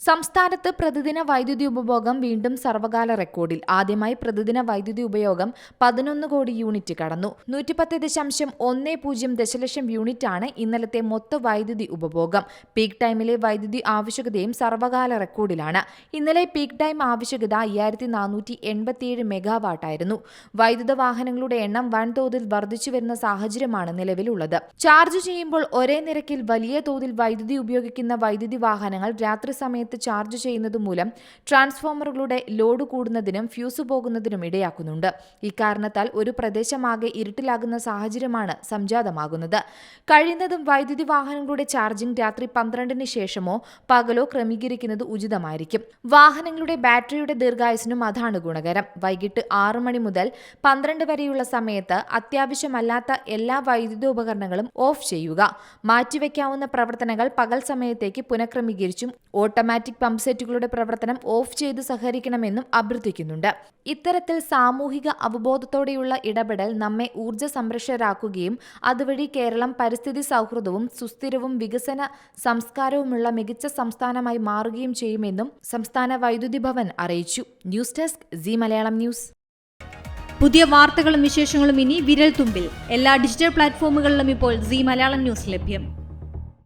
സംസ്ഥാനത്ത് പ്രതിദിന വൈദ്യുതി ഉപഭോഗം വീണ്ടും സർവകാല റെക്കോർഡിൽ. ആദ്യമായി പ്രതിദിന വൈദ്യുതി ഉപയോഗം പതിനൊന്ന് കോടി യൂണിറ്റ് കടന്നു. നൂറ്റിപ്പത്ത് ദശാംശം ഒന്ന് പൂജ്യം ദശലക്ഷം യൂണിറ്റാണ് ഇന്നലത്തെ മൊത്ത വൈദ്യുതി ഉപഭോഗം. പീക്ക് ടൈമിലെ വൈദ്യുതി ആവശ്യകതയും സർവകാല റെക്കോർഡിലാണ്. ഇന്നലെ പീക്ക് ടൈം ആവശ്യകത അയ്യായിരത്തി നാനൂറ്റി എൺപത്തിയേഴ് മെഗാവാട്ടായിരുന്നു. വൈദ്യുത വാഹനങ്ങളുടെ എണ്ണം വൻതോതിൽ വർദ്ധിച്ചു വരുന്ന സാഹചര്യമാണ് നിലവിലുള്ളത്. ചാർജ് ചെയ്യുമ്പോൾ ഒരേ നിരക്കിൽ വലിയ തോതിൽ വൈദ്യുതി ഉപയോഗിക്കുന്ന വൈദ്യുതി വാഹനങ്ങൾ രാത്രി സമയത്ത് ചാർജ് ചെയ്യുന്നത് മൂലം ട്രാൻസ്ഫോമറുകളുടെ ലോഡ് കൂടുന്നതിനും ഫ്യൂസ് പോകുന്നതിനും ഇടയാക്കുന്നുണ്ട്. ഇക്കാരണത്താൽ ഒരു പ്രദേശമാകെ ഇരുട്ടിലാകുന്ന സാഹചര്യമാണ് സംജാതമാകുന്നത്. കഴിയുന്നതും വൈദ്യുതി വാഹനങ്ങളുടെ ചാർജിംഗ് രാത്രി പന്ത്രണ്ടിന് ശേഷമോ പകലോ ക്രമീകരിക്കുന്നത് ഉചിതമായിരിക്കും. വാഹനങ്ങളുടെ ബാറ്ററിയുടെ ദീർഘായുസിനും അതാണ് ഗുണകരം. വൈകിട്ട് ആറു മണി മുതൽ പന്ത്രണ്ട് വരെയുള്ള സമയത്ത് അത്യാവശ്യമല്ലാത്ത എല്ലാ വൈദ്യുതി വൈദ്യുതോപകരണങ്ങളും ഓഫ് ചെയ്യുക. മാറ്റിവെക്കാവുന്ന പ്രവർത്തനങ്ങൾ പകൽ സമയത്തേക്ക് പുനഃക്രമീകരിച്ചും ഓട്ടോമാറ്റിക് പമ്പ് സെറ്റുകളുടെ പ്രവർത്തനം ഓഫ് ചെയ്ത് സഹകരിക്കണമെന്നും അഭ്യർത്ഥിക്കുന്നുണ്ട്. ഇത്തരത്തിൽ സാമൂഹിക അവബോധത്തോടെയുള്ള ഇടപെടൽ നമ്മെ ഊർജ സംരക്ഷരാക്കുകയും അതുവഴി കേരളം പരിസ്ഥിതി സൗഹൃദവും സുസ്ഥിരവും വികസന സംസ്കാരവുമുള്ള മികച്ച സംസ്ഥാനമായി മാറുകയും ചെയ്യുമെന്നും സംസ്ഥാന വൈദ്യുതി ഭവൻ അറിയിച്ചു. News desk Zee Malayalam news. പുതിയ വാർത്തകളും വിശേഷങ്ങളും ഇനി വിരൽ തുമ്പിൽ എല്ലാ ഡിജിറ്റൽ പ്ലാറ്റ്ഫോമുകളിലും ഇപ്പോൾ സി മലയാളം ന്യൂസ് ലഭ്യം.